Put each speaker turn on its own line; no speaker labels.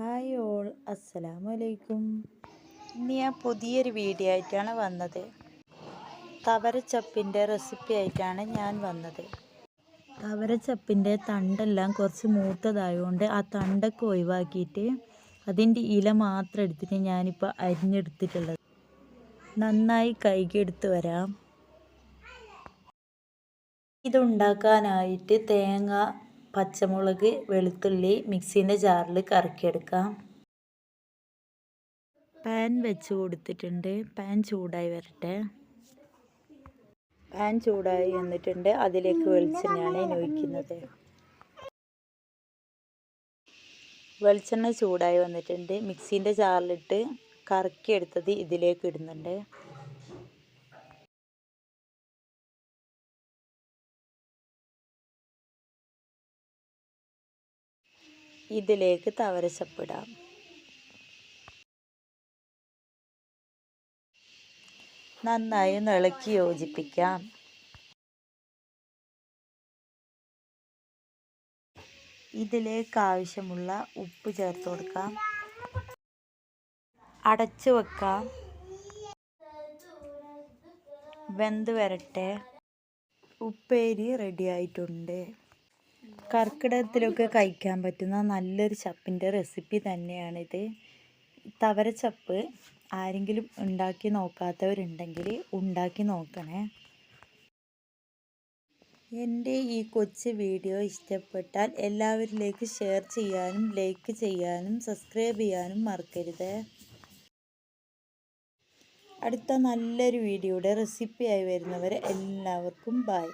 Hi all അസ്സലാമു അലൈക്കും ഇന്ന് ഞാൻ പുതിയൊരു വീഡിയോ ആയിട്ടാണ് വന്നത്. തവരച്ചപ്പിന്റെ റെസിപ്പി ആയിട്ടാണ് ഞാൻ വന്നത്. തവരച്ചപ്പിന്റെ തണ്ടെല്ലാം കുറച്ച് മൂത്തതായതുകൊണ്ട് ആ തണ്ടൊക്കെ ഒഴിവാക്കിയിട്ട് അതിന്റെ ഇല മാത്രം എടുത്തിട്ട് ഞാനിപ്പോൾ അരിഞ്ഞെടുത്തിട്ടുള്ളത്. നന്നായി കൈകെടുത്ത് വരാം. ഇതുണ്ടാക്കാനായിട്ട് തേങ്ങ പച്ചമുളക് വെളുത്തുള്ളി മിക്സീന്റെ ജാറിൽ കറക്കിയെടുക്കാം. പാൻ വെച്ച് കൊടുത്തിട്ടുണ്ട്. പാൻ ചൂടായി വരട്ടെ. പാൻ ചൂടായി വന്നിട്ടുണ്ട്. അതിലേക്ക് വെളിച്ചെണ്ണയാണ് ഇനി വെളിച്ചെണ്ണ ചൂടായി വന്നിട്ടുണ്ട്. മിക്സീന്റെ ജാറിലിട്ട് കറക്കിയെടുത്തത് ഇതിലേക്ക് ഇടുന്നുണ്ട്. ഇതിലേക്ക് തവരസപ്പെടാം നന്നായി ഇളക്കി യോജിപ്പിക്കാം. ഇതിലേക്ക് ആവശ്യമുള്ള ഉപ്പ് ചേർത്ത് കൊടുക്കാം. അടച്ചു വെക്കാം. വെന്ത് വരട്ടെ. ഉപ്പേരി റെഡി ആയിട്ടുണ്ട്. കർക്കിടകത്തിലൊക്കെ കഴിക്കാൻ പറ്റുന്ന നല്ലൊരു ചപ്പിന്റെ റെസിപ്പി തന്നെയാണിത്. തവരച്ചപ്പ് ആരെങ്കിലും ഉണ്ടാക്കി നോക്കാത്തവരുണ്ടെങ്കിൽ ഉണ്ടാക്കി നോക്കണേ. എന്റെ ഈ കൊച്ചു വീഡിയോ ഇഷ്ടപ്പെട്ടാൽ എല്ലാവരിലേക്ക് ഷെയർ ചെയ്യാനും ലൈക്ക് ചെയ്യാനും സബ്സ്ക്രൈബ് ചെയ്യാനും മറക്കരുത്. അടുത്ത നല്ലൊരു വീഡിയോയുടെ റെസിപ്പിയായി വരുന്നവരെ എല്ലാവർക്കും ബായ്